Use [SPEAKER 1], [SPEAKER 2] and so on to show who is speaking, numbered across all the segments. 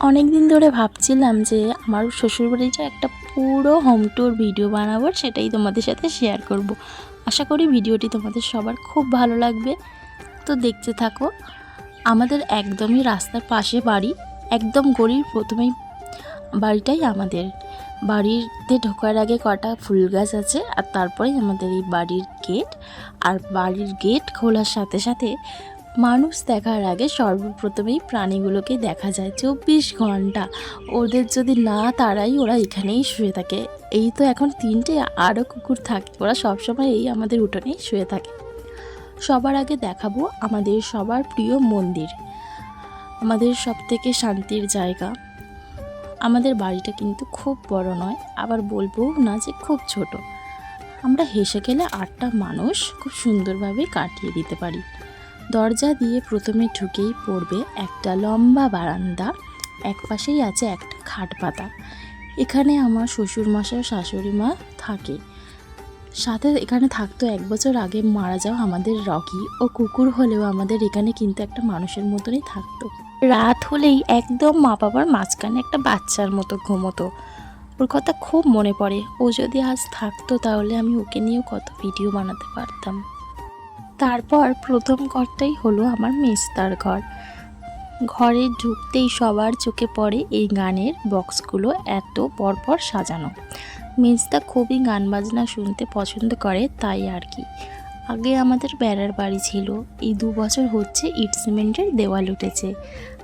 [SPEAKER 1] অনেক দিন ধরে ভাবছিলাম যে আমার শ্বশুরবাড়িটা একটা পুরো হোম ট্যুর ভিডিও বানাবো, সেটাই তোমাদের সাথে শেয়ার করব। আশা করি ভিডিওটি তোমাদের সবার খুব ভালো লাগবে তো দেখতে থাকো, আমাদের একদমই রাস্তার পাশে বাড়ি, একদম গলির প্রথমেই বাড়িটাই আমাদের বাড়িতে ঢোকার আগে কটা ফুল গাছ আছে, আর তারপরেই আমাদের এই বাড়ির গেট আর বাড়ির গেট খোলার সাথে সাথে মানুষ দেখার আগে সর্বপ্রথমেই প্রাণীগুলোকে দেখা যায় চব্বিশ ঘণ্টা। ওদের যদি না তারাই ওরা এখানেই শুয়ে থাকে। এই তো এখন তিনটে আরও কুকুর থাকে। ওরা সবসময় এই আমাদের উঠোনেই শুয়ে থাকে। সবার আগে দেখাবো আমাদের সবার প্রিয় মন্দির। আমাদের সব থেকে শান্তির জায়গা। আমাদের বাড়িটা কিন্তু খুব বড় নয়, আবার বলব না যে খুব ছোট। আমরা হেসে গেলে আটটা মানুষ খুব সুন্দরভাবে কাটিয়ে দিতে পারি। দরজা দিয়ে প্রথমে ঢুকেই পড়বে একটা লম্বা বারান্দা, এক পাশেই আছে একটা খাট পাতা। এখানে আমার শ্বশুর মশাই শাশুড়ি মা থাকে। সাথে এখানে থাকতো এক বছর আগে মারা যাওয়া আমাদের রকি ও কুকুর হলেও আমাদের এখানে কিন্তু একটা মানুষের মতনই থাকতো। রাত হলেই একদম মা বাবার মাঝখানে একটা বাচ্চার মতো ঘুমোতো। ওর কথা খুব মনে পড়ে। ও যদি আজ থাকতো তাহলে আমি ওকে নিয়েও কত ভিডিও বানাতে পারতাম। তারপর প্রথম ঘরটাই হলো আমার মেস্তার ঘর। ঘরে ঢুকতেই সবার চোখে পড়ে এই গানের বক্সগুলো এত পরপর সাজানো। মেজদা খুবই গান বাজনা শুনতে পছন্দ করে, তাই আর কি। আগে আমাদের বেড়ার বাড়ি ছিল, এই দু বছর হচ্ছে ইট সিমেন্টের দেওয়াল উঠেছে।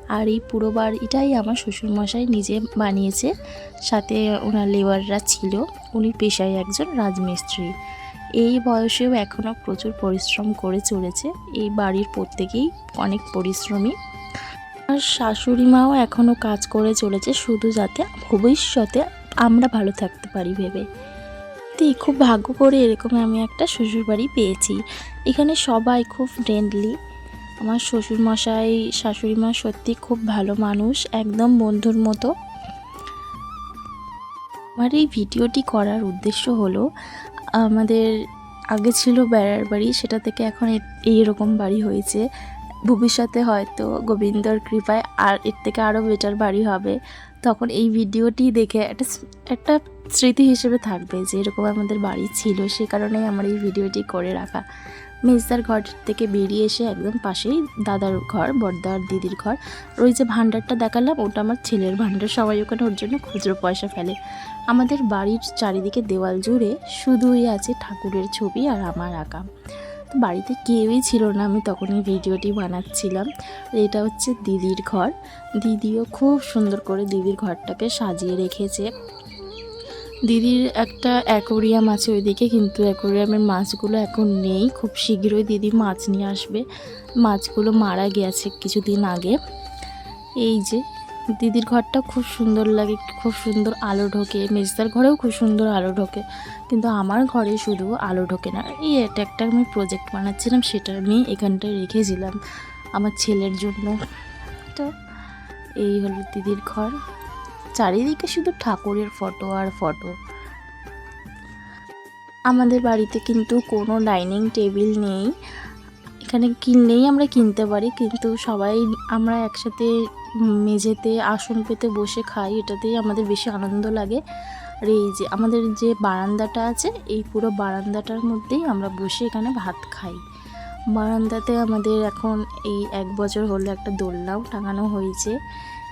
[SPEAKER 1] আর এই পুরো বাড়িটাই আমার শ্বশুরমশাই নিজে বানিয়েছে, সাথে ওনার লেবাররা ছিল, উনি পেশায় একজন রাজমিস্ত্রি। এই বয়সেও এখনও প্রচুর পরিশ্রম করে চলেছে। এই বাড়ির প্রত্যেকেই অনেক পরিশ্রমী। আর শাশুড়ি মাও এখনও কাজ করে চলেছে শুধু যাতে ভবিষ্যতে আমরা ভালো থাকতে পারি ভেবে। তো খুব ভাগ্য করে এরকম আমি একটা শ্বশুরবাড়ি পেয়েছি। এখানে সবাই খুব ফ্রেন্ডলি আমার শ্বশুরমশাই শাশুড়ি মা সত্যি খুব ভালো মানুষ, একদম বন্ধুর মতো। আমার এই ভিডিওটি করার উদ্দেশ্য হলো আমাদের আগে ছিল বেড়ার বাড়ি, সেটা থেকে এখন এইরকম বাড়ি হয়েছে। ভবিষ্যতে হয়তো গোবিন্দর কৃপায় আর এর থেকে আরও বেটার বাড়ি হবে। তখন এই ভিডিওটি দেখে একটা একটা স্মৃতি হিসেবে থাকবে যে এরকম আমাদের বাড়ি ছিল, সে কারণেই আমার এই ভিডিওটি করে রাখা। মেজদার ঘর থেকে বেরিয়ে এসে একদম পাশেই দাদার ঘর বড়দার দিদির ঘর। ওই যে ভাণ্ডারটা দেখালাম, ওটা আমার ছেলের ভাণ্ডার। সবাই ওখানে ওর জন্য খুচরো পয়সা ফেলে। আমাদের বাড়ির চারিদিকে দেওয়াল জুড়ে শুধুই আছে ঠাকুরের ছবি আর আমার আঁকা। বাড়িতে কেউই ছিল না, আমি তখন এই ভিডিওটি বানাচ্ছিলাম। এটা হচ্ছে দিদির ঘর। দিদিও খুব সুন্দর করে দিদির ঘরটাকে সাজিয়ে রেখেছে। দিদির একটা অ্যাকোরিয়াম আছে ওইদিকে, কিন্তু অ্যাকোরিয়ামের মাছগুলো এখন নেই। খুব শীঘ্রই দিদি মাছ নিয়ে আসবে। মাছগুলো মারা গেছে কিছুদিন আগে। এই যে, দিদির ঘরটা খুব সুন্দর লাগে, খুব সুন্দর আলো ঢোকে। মেজদার ঘরেও খুব সুন্দর আলো ঢোকে, কিন্তু আমার ঘরে শুধু আলো ঢোকে না। এই এটা একটা আমি প্রজেক্ট বানাচ্ছিলাম, সেটা আমি এখানটায় রেখেছিলাম আমার ছেলের জন্য। তো এই হলো দিদির ঘর। চারিদিকে শুধু ঠাকুরের ফটো আর ফটো আমাদের বাড়িতে কিন্তু কোনো ডাইনিং টেবিল নেই। এখানে কিনলেই আমরা কিনতে পারি, কিন্তু সবাই আমরা একসাথে মেঝেতে আসন পেতে বসে খাই, এটাতেই আমাদের বেশি আনন্দ লাগে। আর এই যে আমাদের যে বারান্দাটা আছে, এই পুরো বারান্দাটার মধ্যেই আমরা বসে এখানে ভাত খাই। বারান্দাতে আমাদের এখন এই এক বছর হলো একটা দোলনাও টাঙানো হয়েছে।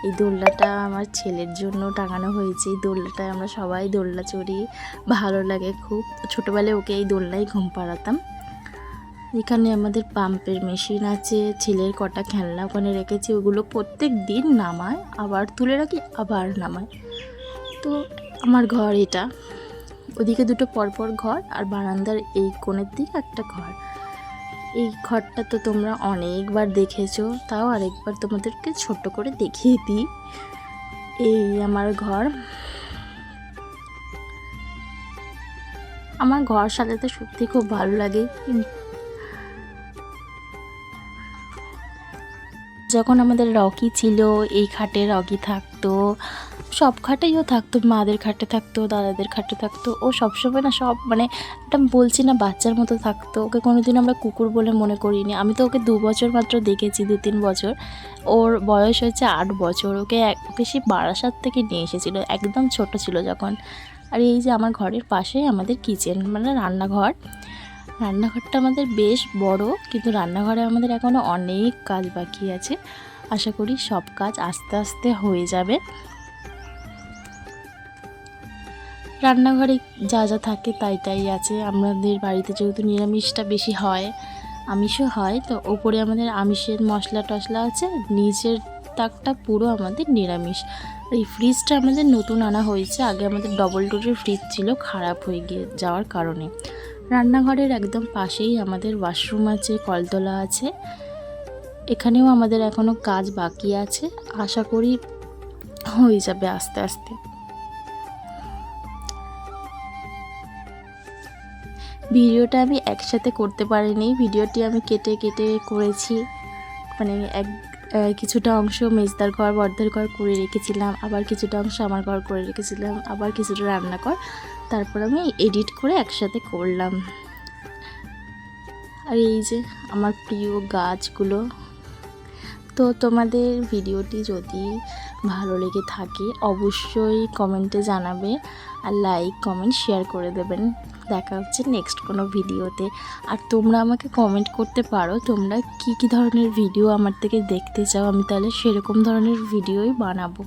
[SPEAKER 1] এই দোলনাটা আমার ছেলের জন্য টাঙানো হয়েছে। এই দোলনাটায় আমরা সবাই দোলনা চড়ি, ভালো লাগে খুব। ছোটোবেলায় ওকে এই দোলনায় ঘুম পাড়াতাম। এখানে আমাদের পাম্পের মেশিন আছে, ছেলের কটা খেলনা ওখানে রেখেছি, ওগুলো প্রত্যেক দিন নামায়, আবার তুলে রাখি, আবার নামায়। তো আমার ঘর এটা। ওদিকে দুটো পরপর ঘর আর বারান্দার এই কোণের দিকে একটা ঘর। এই ঘরটা তো তোমরা অনেকবার দেখেছ, তাও আরেকবার তোমাদেরকে ছোট করে দেখিয়ে দিই। এই আমার ঘর। আমার ঘর সাজাতে সত্যি খুব ভালো লাগে যখন আমাদের রকি ছিল, এই খাটে রকি থাকতো সব খাটেই ও থাকতো, মাদের খাটে থাকতো, দাদাদের খাটে থাকতো। ও সবসময় না সব মানে একটা বলছি না, বাচ্চার মতো থাকতো। ওকে কোনোদিন আমরা কুকুর বলে মনে করিনি। আমি তো ওকে দু বছর মাত্র দেখেছি, দু তিন বছর। ওর বয়স হয়েছে আট বছর। ওকে এক- ওকে সেই বারাসাত থেকে নিয়ে এসেছিল, একদম ছোট ছিল যখন। আর এই যে আমার ঘরের পাশেই আমাদের কিচেন মানে রান্নাঘর। রান্নাঘরটা আমাদের বেশ বড়, কিন্তু রান্নাঘরে আমাদের এখনও অনেক কাজ বাকি আছে। আশা করি সব কাজ আস্তে আস্তে হয়ে যাবে। রান্নাঘরে যা যা থাকে তাই তাই আছে। আমাদের বাড়িতে যেহেতু নিরামিষটা বেশি হয়, আমিষও হয়, তো ওপরে আমাদের আমিষের মশলা টশলা আছে, নিচের তাকটা পুরো আমাদের নিরামিষ। এই ফ্রিজটা আমাদের নতুন আনা হয়েছে, আগে আমাদের ডবল ডোরের ফ্রিজ ছিল, খারাপ হয়ে গিয়ে যাওয়ার কারণে। রান্নাঘরের একদম পাশেই আমাদের ওয়াশরুম আছে, কলতলা আছে, এখানেও আমাদের এখনও কাজ বাকি আছে, আশা করি হয়ে যাবে আস্তে আস্তে। ভিডিওটা আমি একসাথে করতে পারিনি। ভিডিওটি আমি কেটে কেটে করেছি। মানে এক কিছুটা অংশ মেজদার ঘর বর্ধার ঘর করে রেখেছিলাম। আবার কিছুটা অংশ আমার ঘর করে রেখেছিলাম। আবার কিছুটা রান্না কর তারপর আমি এডিট করে একসাথে করলাম। আর এই যে আমার প্রিয় গাছগুলো তো তোমাদের ভিডিওটি যদি ভালো লেগে থাকে, অবশ্যই কমেন্টে জানাবে আর লাইক, কমেন্ট, শেয়ার করে দেবেন। দেখা হচ্ছে নেক্সট কোনো ভিডিওতে। আর তোমরা আমাকে কমেন্ট করতে পারো, তোমরা কি কি ধরনের ভিডিও আমার থেকে দেখতে চাও, আমি তাহলে সেরকম ধরনের ভিডিওই বানাবো।